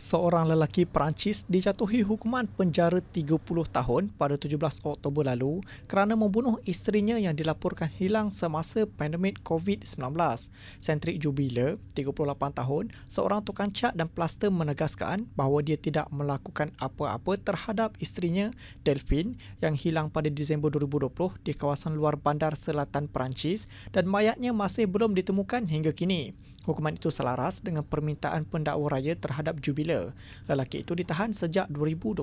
Seorang lelaki Perancis dijatuhi hukuman penjara 30 tahun pada 17 Oktober lalu kerana membunuh isterinya yang dilaporkan hilang semasa pandemik COVID-19. Sentrik Jubila, 38 tahun, seorang tukang cat dan plaster menegaskan bahawa dia tidak melakukan apa-apa terhadap isterinya, Delphine, yang hilang pada Disember 2020 di kawasan luar bandar selatan Perancis dan mayatnya masih belum ditemukan hingga kini. Hukuman itu selaras dengan permintaan pendakwa raya terhadap Jubila. Lelaki itu ditahan sejak 2021.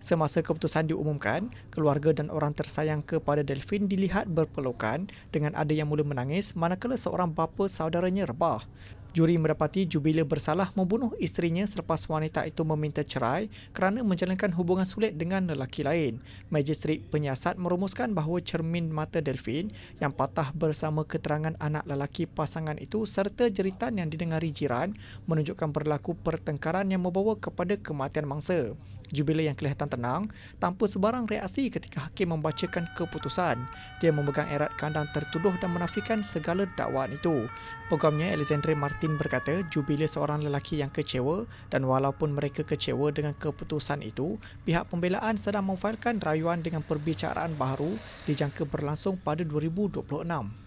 Semasa keputusan diumumkan, keluarga dan orang tersayang kepada Delphine dilihat berpelukan dengan ada yang mula menangis manakala seorang bapa saudaranya rebah. Juri mendapati Jubila bersalah membunuh isterinya selepas wanita itu meminta cerai kerana menjalankan hubungan sulit dengan lelaki lain. Magistrat penyiasat merumuskan bahawa cermin mata Delphine yang patah bersama keterangan anak lelaki pasangan itu serta jeritan yang didengari jiran menunjukkan berlaku pertengkaran yang membawa kepada kematian mangsa. Jubila yang kelihatan tenang tanpa sebarang reaksi ketika hakim membacakan keputusan. Dia memegang erat kandang tertuduh dan menafikan segala dakwaan itu. Peguamnya Alexandre Martin berkata Jubila seorang lelaki yang kecewa dan walaupun mereka kecewa dengan keputusan itu, pihak pembelaan sedang memfailkan rayuan dengan perbicaraan baharu dijangka berlangsung pada 2026.